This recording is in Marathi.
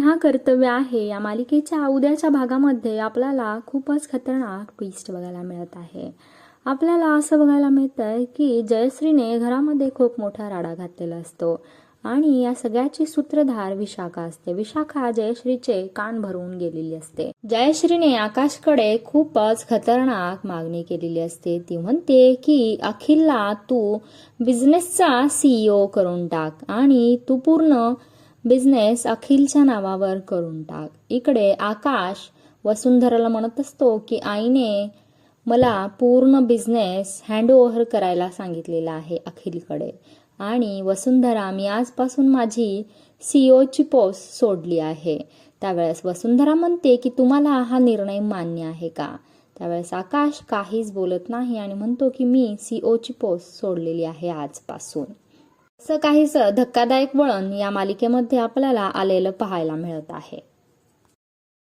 पुन्हा कर्तव्य आहे. या मालिकेच्या उद्याच्या भागामध्ये आपल्याला खूपच खतरनाक ट्विस्ट बघायला मिळत आहे. आपल्याला असं बघायला मिळतंय की जयश्रीने घरामध्ये खूप मोठा राडा घातलेला असतो आणि या सगळ्याची सूत्रधार विशाखा असते. विशाखा जयश्रीचे कान भरून गेलेली असते. जयश्रीने आकाशकडे खूपच खतरनाक मागणी केलेली असते. ती म्हणते की अखिलला तू बिझनेसचा सीईओ करून टाक आणि तू पूर्ण बिझनेस अखिलच्या नावावर करून टाक. इकडे आकाश वसुंधराला म्हणत असतो की आईने मला पूर्ण बिझनेस हँडओव्हर करायला सांगितलेला आहे अखिलकडे. आणि वसुंधरा मी आजपासून माझी सीईओची पोस्ट सोडली आहे. त्यावेळेस वसुंधरा म्हणते की तुम्हाला हा निर्णय मान्य आहे का? त्यावेळेस आकाश काहीच बोलत नाही आणि म्हणतो की मी सीईओची पोस्ट सोडलेली आहे आजपासून. असं काहीच धक्कादायक वळण या मालिकेमध्ये आपल्याला आलेलं पाहायला मिळत आहे.